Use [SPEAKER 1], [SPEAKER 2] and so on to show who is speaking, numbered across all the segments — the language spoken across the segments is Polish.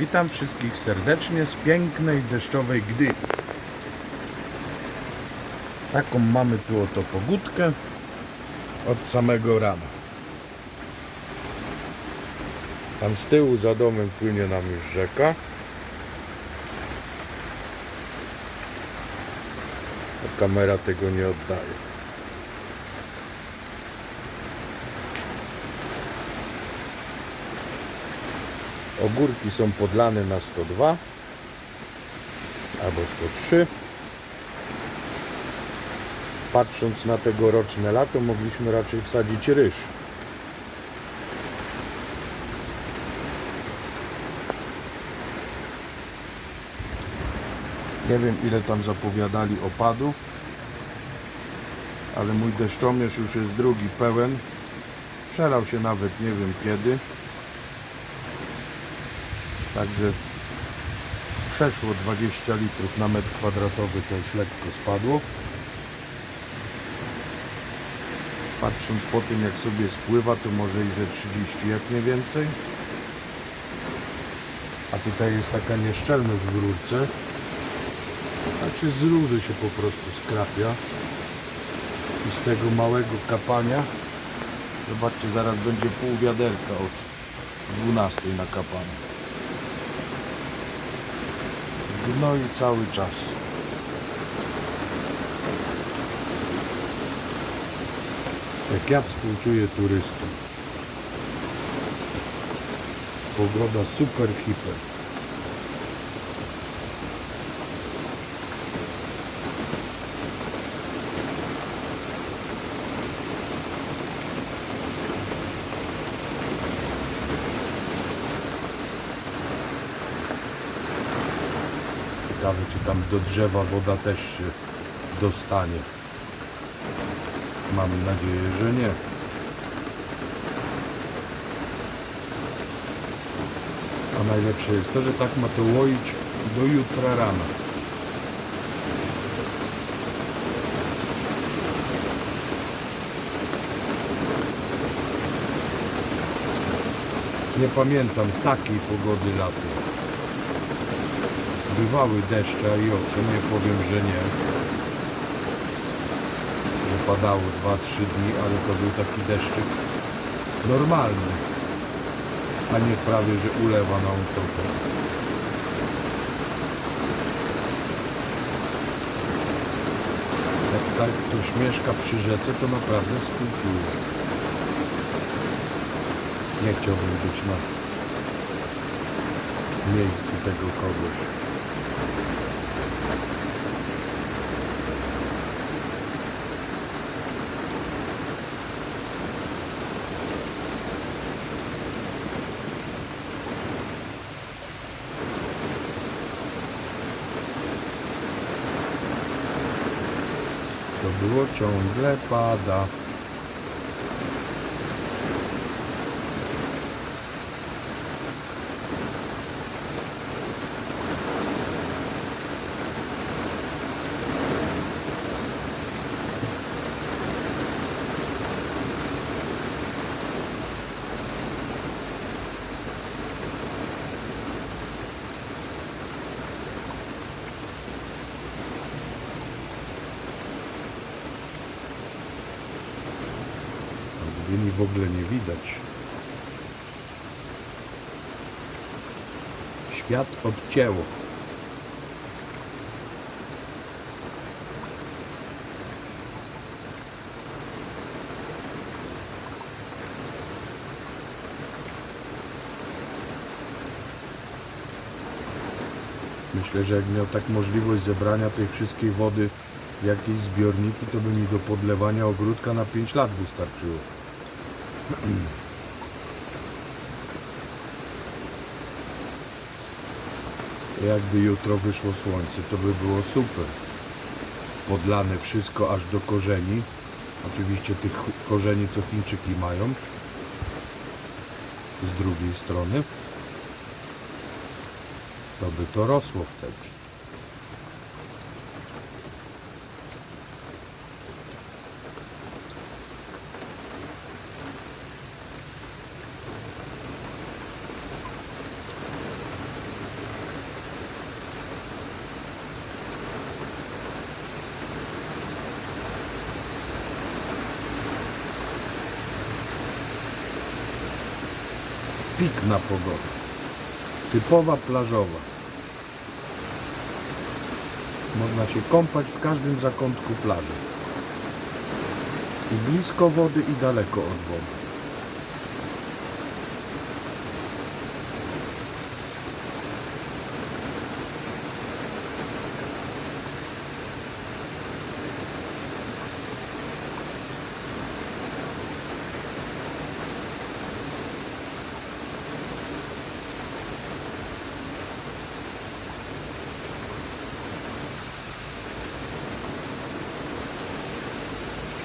[SPEAKER 1] Witam wszystkich serdecznie z pięknej deszczowej Gdyni. Taką mamy tu oto pogódkę od samego rana. Tam z tyłu za domem płynie nam już rzeka. A kamera tego nie oddaje. Ogórki są podlane na 102 albo 103. Patrząc na tegoroczne lato, mogliśmy raczej wsadzić ryż. Nie wiem ile tam zapowiadali opadów, ale mój deszczomierz już jest drugi pełen. Przelał się nawet nie wiem kiedy. Także przeszło 20 litrów na metr kwadratowy to już lekko spadło. Patrząc po tym jak sobie spływa to może i ze 30 jak nie więcej. A tutaj jest taka nieszczelność w rurce. Znaczy z rury się po prostu skrapia. I z tego małego kapania Zobaczcie, zaraz będzie pół wiaderka od 12 nakapane. Gnoi cały czas. Jak ja współczuję turystów. Pogoda super hiper. Ciekawe czy tam do drzewa woda też się dostanie. Mam nadzieję, że nie. A najlepsze jest to, że tak ma to łoić do jutra rana. Nie pamiętam takiej pogody latem. Bywały deszcze, i owszem, nie powiem, że nie. Że padało 2-3 dni, ale to był taki deszczyk normalny, a nie prawie, że ulewa na utopę. Jak tak ktoś mieszka przy rzece, to naprawdę współczuję. Nie chciałbym być na miejscu tego kogoś. Było ciągle pada. Gdyni w ogóle nie widać. Świat odcięło. Myślę, że jak miał tak możliwość zebrania tej wszystkiej wody w jakieś zbiorniki, to by mi do podlewania ogródka na 5 lat wystarczyło. Jakby jutro wyszło słońce, to by było super. Podlane wszystko aż do korzeni. Oczywiście tych korzeni, co Chińczyki mają. Z drugiej strony. To by to rosło wtedy. Pikna pogoda. Typowa plażowa. Można się kąpać w każdym zakątku plaży. I blisko wody i daleko od wody.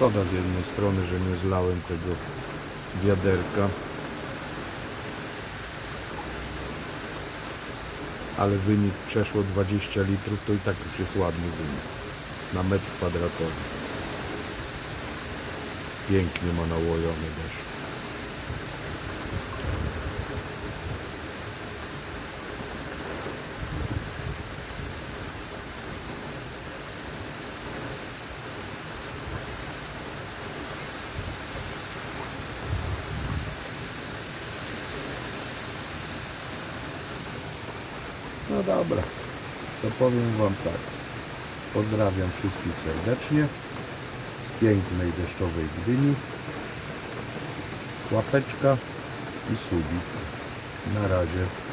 [SPEAKER 1] Szkoda z jednej strony, że nie zlałem tego wiaderka. Ale wynik przeszło 20 litrów, to i tak już jest ładny wynik. Na metr kwadratowy. Pięknie ma nałojony deszcz. No dobra, to powiem Wam tak. Pozdrawiam wszystkich serdecznie z pięknej deszczowej Gdyni. Łapeczka i subik. Na razie.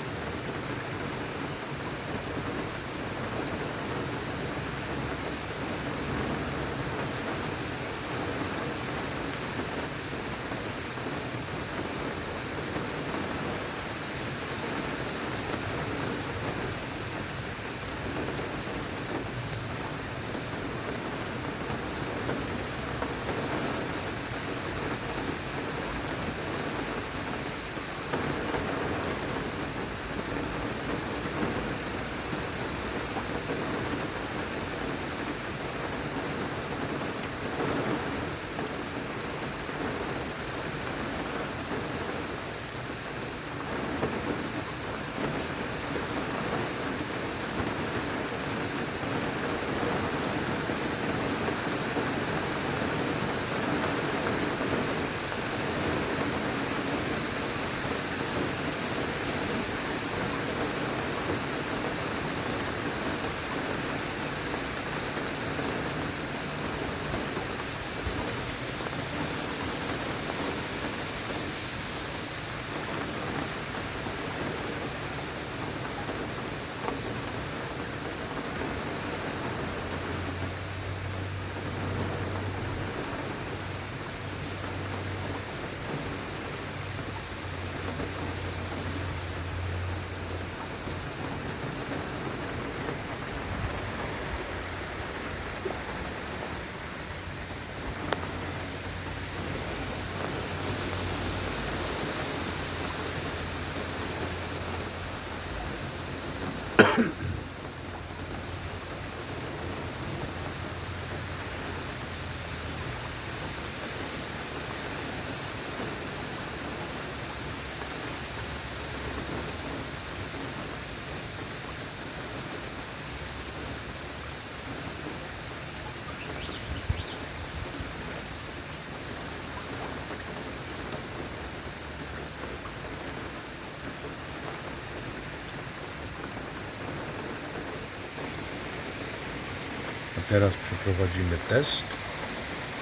[SPEAKER 1] Teraz przeprowadzimy test,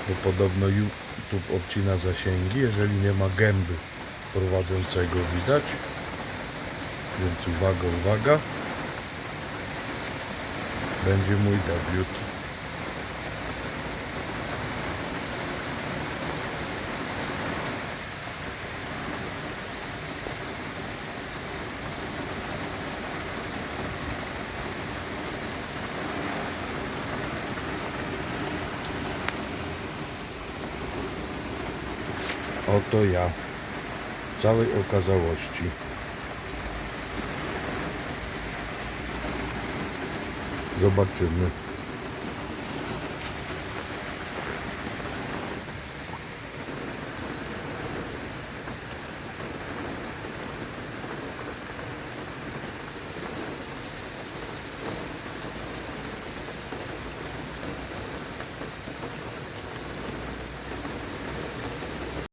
[SPEAKER 1] bo podobno YouTube odcina zasięgi, jeżeli nie ma gęby prowadzącego widać. Więc uwaga, uwaga. Będzie mój debiut. Oto ja w całej okazałości. Zobaczymy.